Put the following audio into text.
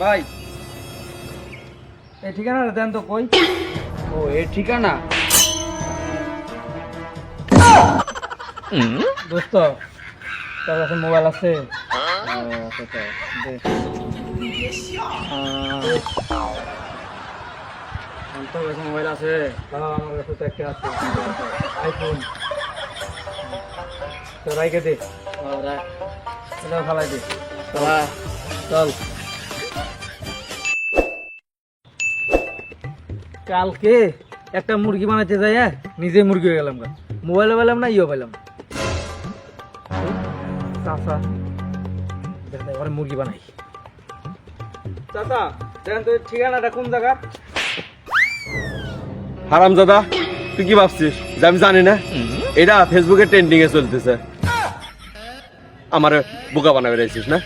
ভাই। এই ঠিকানাটা দেন তো কই? ও এর ঠিকানা? দোস্ত তোর কাছে মোবাইল আছে। তোর কাছে মোবাইল আছে হ্যাঁ। আমার কাছে তো একটা আছে আইফোন তো রাইকে দে। ও, রাখ। ফালাই দে চল। কালকে একটা মুরগি বানাইতে যাই হ্যাঁ নিজে মুরগি হয়ে গেলাম মোবাইলও পেলাম না ইও পেলাম চাচা দেখেন এবারে মুরগি বানাই। চাচা দেখেন তো ঠিকানাটা কোন জায়গা? হারাম দাদা তুই কি ভাবছিস? যে আমি জানি না। এটা ফেসবুকে ট্রেন্ডিং এ চলতেছে। আমার বোকা বানাবে রয়েছিস না?